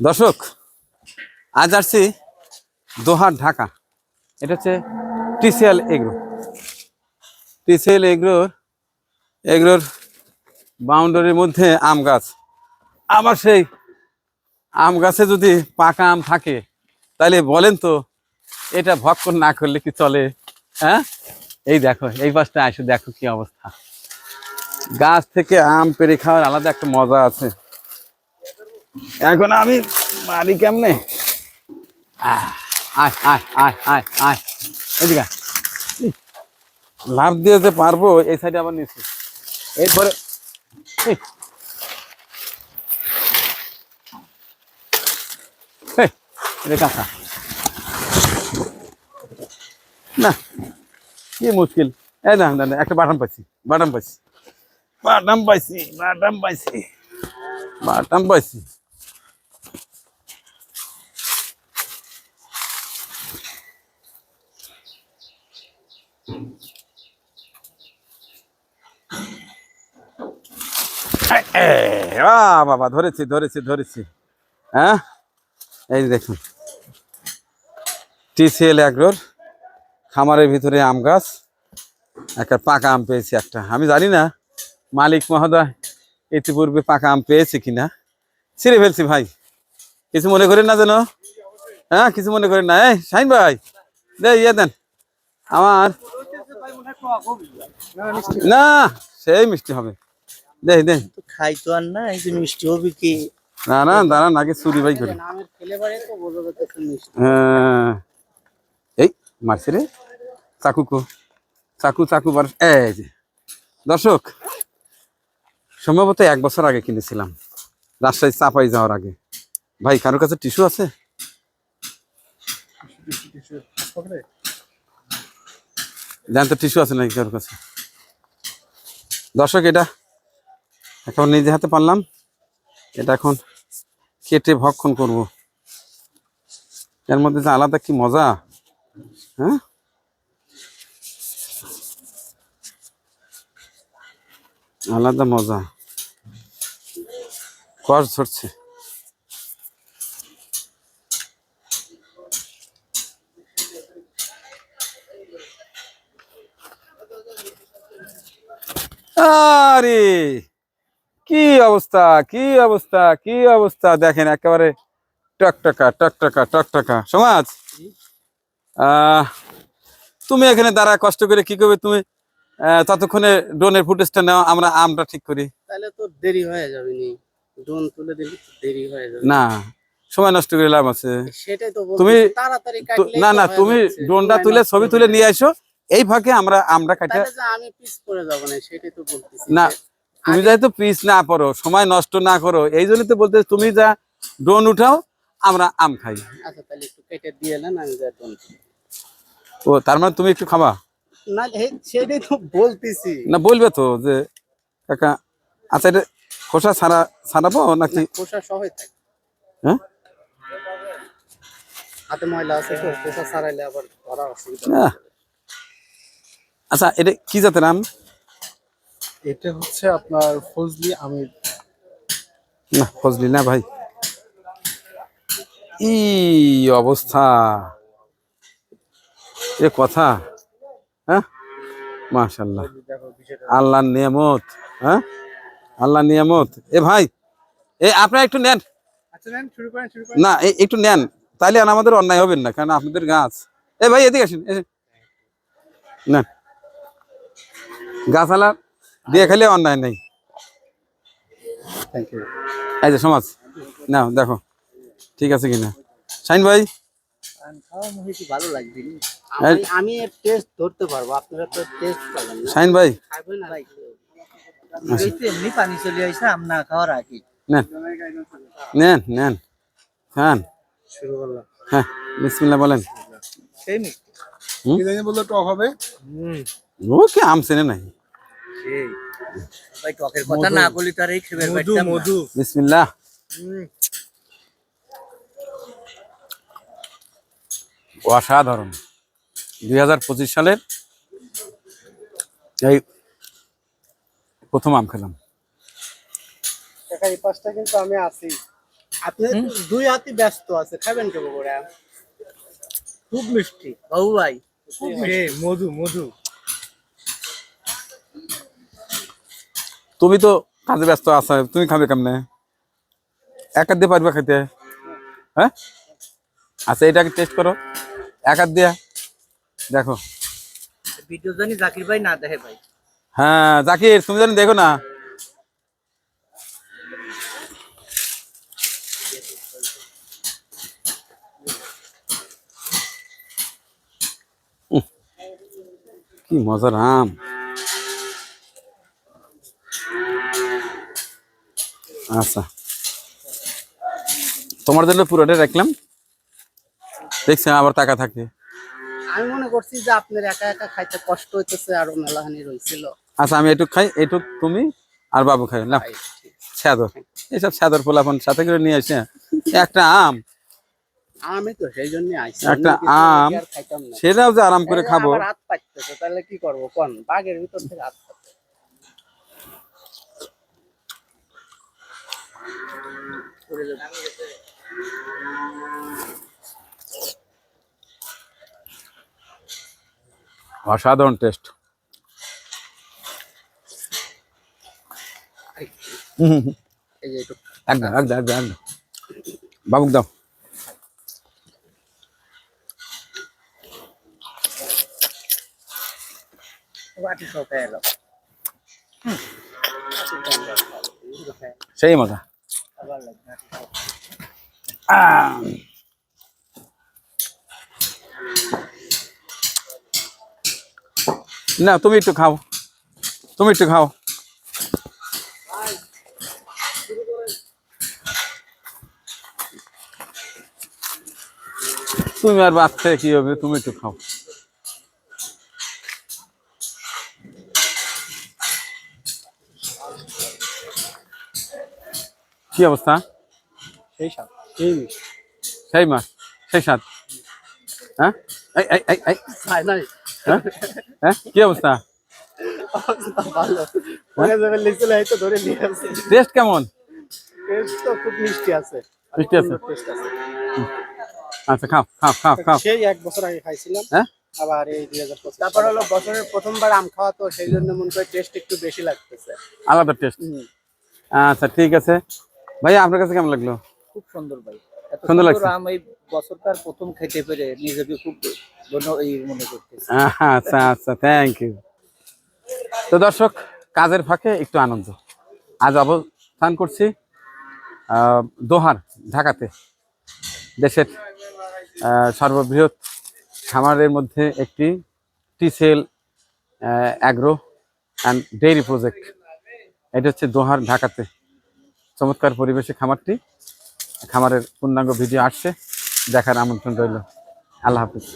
দর্শক, আজ আসছি দোহার ঢাকা। এটা হচ্ছে টিসিএল এগ্রো। টিসিএল এগ্রোর এগ্রোর বাউন্ডারির মধ্যে আম গাছ। আবার সেই আম গাছে যদি পাকা আম থাকে তাহলে বলেন তো এটা ভক্ষণ না করলে কি চলে? হ্যাঁ? এই দেখো, এই পাশটা আসে, দেখো কি অবস্থা। গাছ থেকে আম পেরে খাওয়ার আলাদা একটা মজা আছে। এখন আমি মারি কেমনে? আয় আয় আয় আয় আয় এদিকে লাভ দিয়ে যে পারব এই সাইডে আবার নিচে এরপরে কাঁচা। না কি মুশকিল। এই না না, একটা বাটাম পাইছি বাটাম পাইছি। বাটাম পাইছি বাটাম পাইছি। বাটাম পাইছি। বাবা, ধরেছি ধরেছি ধরেছি। হ্যাঁ? এই দেখুন। টিসিএল অ্যাগ্রোর খামারের ভিতরে আম গাছ। একটা পাকা আম পেয়েছি একটা। আমি জানি না মালিক মহোদয়, ইতিপূর্বে পাকা আম পেয়েছে কিনা। ছিঁড়ে ফেলছি ভাই। কিছু মনে করেন না যেন? হ্যাঁ কিছু মনে করেন না। এই শাইন ভাই, দে ইয়ে দেন। আমার। না সেই মিষ্টি হবে। দে দে তো খাই তো আর না এই যে মিষ্টি হবে কি? না না দাঁড়ান আগে চুরি ভাই করি। হ্যাঁ। এই মারছে রে। চাকু কো চাকু চাকু বার। এই যে দর্শক সম্ভবত এক বছর আগে কিনেছিলাম। রাজশাহী চাপাই যাওয়ার আগে। ভাই কারোর কাছে টিস্যু আছে? জান তো টিস্যু আছে নাকি কারোর কাছে? দর্শক, এটা এখন নিজে হাতে পারলাম। এটা এখন কেটে ভক্ষণ করব। এর মধ্যে যে আলাদা কি মজা? হ্যাঁ? আলাদা মজা। কষ ধরছে। আরে কি অবস্থা কি অবস্থা কি অবস্থা? দেখেন একেবারে টকটকা টকটকা টকটকা। সমাজ আহ, তুমি এখানে দাঁড়া কষ্ট করে কি করবে তুমি? ততক্ষণে ড্রোনের ফুটেজটা নাও আমরা আমটা ঠিক করি। তাহলে তো দেরি হয়ে যাবে নি। ড্রোন তুলে দিলে দেরি হয়ে যাবে। না সময় নষ্ট করে লাভ আছে। সেটাই তো তুমি- তাড়াতাড়ি না না তুমি ড্রোনটা তুলে ছবি তুলে নিয়ে আসো এই ফাঁকে আমরা আমরা কাটা যে আমি পিস যাব না সেটাই তো বলতেছি না যে তুমি যেহেতু পিস না পড়ো সময় নষ্ট না করো এই জন্য তো বলতে তুমি যা ড্রোন উঠাও আমরা আম খাই। আচ্ছা তাহলে একটু কেটে দিয়ে নেন আমি যাই ড্রোন ও তার মানে তুমি একটু খাবা? না সেটাই তো বলতেছি। না বলবে তো যে কাকা আচ্ছা এটা খোসা ছাড়া ছাড়াবো নাকি? খোসা সহই থাকে। হ্যাঁ? হাতে ময়লা আছে খোসা ছাড়াইলে আবার ধরা অসুবিধা। আচ্ছা এটা কি জাতের আম? এটা হচ্ছে আপনার ফজলি আমের। না ফজলি না ভাই। ই অবস্থা। এ কথা হ্যাঁ? মাশাল্লাহ আল্লাহর নিয়ামত হ্যাঁ? আল্লাহর নিয়ামত। এ ভাই এ আপনারা একটু নেন। আচ্ছা না একটু নেন। তাইলে আর আমাদের অন্যায় হবেন না কারণ আপনাদের গাছ। এ ভাই এদিকে আসেন এসে নেন গাছ আলা দিয়ে খেলে অন্যায় নেই। থ্যাংক ইউ এই যে সমাজ না দেখো ঠিক আছে কিনা? শাইন ভাই? ভালো লাগবে আমি আমি টেস্ট ধরতে পারব আপনারা তো টেস্ট পাবেন শাইন ভাই। এমনি পানি চলে খাওয়ার আগে নেন নেন নেন খান শুরু করলাম। হ্যাঁ বিসমিল্লাহ বলেন। সেই মিষ্টি। হুম? কি জানি বলল টক হবে? হুম। ও কি আম চেনে নাই। সেই। ভাই টকের কথা না বলি তার এই খেবের মধু পাইতাম না। মধু। বিসমিল্লাহ। অসাধারণ। দুই হাজার পঁচিশ সালের এই প্রথম আম খেলাম। এই কিন্তু আমি আছি। আপনি দুই হাতি ব্যস্ত আছে খাবেন কেবো করে খুব মিষ্টি। বাবু ভাই। মধু মধু। তুমি তো কাজে ব্যস্ত আছো তুমি খাবে কেমনে? এক হাত দিয়ে পারবে খেতে? হ্যাঁ? আচ্ছা এটাকে টেস্ট করো। এক হাত দিয়া। দেখো। ভিডিও জানি জাকির ভাই না দেখে ভাই। হ্যাঁ জাকির তুমি জানি দেখো না। কি মজার আম। আচ্ছা। তোমার জন্য পুরোটা রাখলাম। দেখছি আবার টাকা থাকে। আমি মনে করছি যে আপনার একা একা খাইতে কষ্ট হইতেছে আরও মেলাহানি রয়েছিল আচ্ছা আমি এটুক খাই এটুক তুমি আর বাবু খাই। না। সাদর এইসব সাদর পোলাপন সাথে করে নিয়ে আসে একটা আম। আমি তো সেই জন্য আইছি। একটা আম, সেটাও যে আরাম করে খাব। হাত পাইতেছে তাহলে কি করব? কোন? বাঘের ভিতর থেকে হাত পাচ্ছে অসাধারণ টেস্ট। এই যে একটু একদম একদম একদম একদম। বাবুক দাও। সেই মজা। না তুমি একটু খাও তুমি একটু খাও তুমি আর বাচ্চা কি হবে তুমি একটু খাও কি অবস্থা? সেই সেই মাছ সেই স্বাদ হ্যাঁ? হ্যাঁ? হ্যাঁ? কি অবস্থা? নিয়ে টেস্ট কেমন? টেস্ট তো খুব মিষ্টি আছে। মিষ্টি আছে। আচ্ছা খাও খাও খাও খাও। সেই এক বছর আগে খাইছিলাম। হ্যাঁ? আবার এই দুই হাজার পঁচিশ। তারপর হলো বছরের প্রথমবার আম খাওয়া তো সেই জন্য মনে করে টেস্ট একটু বেশি লাগতেছে। আলাদা টেস্ট। আচ্ছা ঠিক আছে। ভাইয়া আপনার কাছে কেমন লাগল? খুব সুন্দর ভাই। এত সুন্দর লাগছে? আম এই বছরকার প্রথম খেতে পেরে নিজেকে খুব ধন্য এই মনে করতেছি। আচ্ছা আচ্ছা থ্যাংক ইউ তো দর্শক কাজের ফাঁকে একটু আনন্দ। আজ অবস্থান করছি দোহার ঢাকাতে। দেশের সর্ববৃহৎ খামারের মধ্যে একটি টিসেল অ্যাগ্রো অ্যান্ড ডেইরি প্রজেক্ট এটা হচ্ছে দোহার ঢাকাতে। চমৎকার পরিবেশে খামারটি। খামারের পূর্ণাঙ্গ ভিডিও আসছে। দেখার আমন্ত্রণ রইল। আল্লাহ হাফিজ।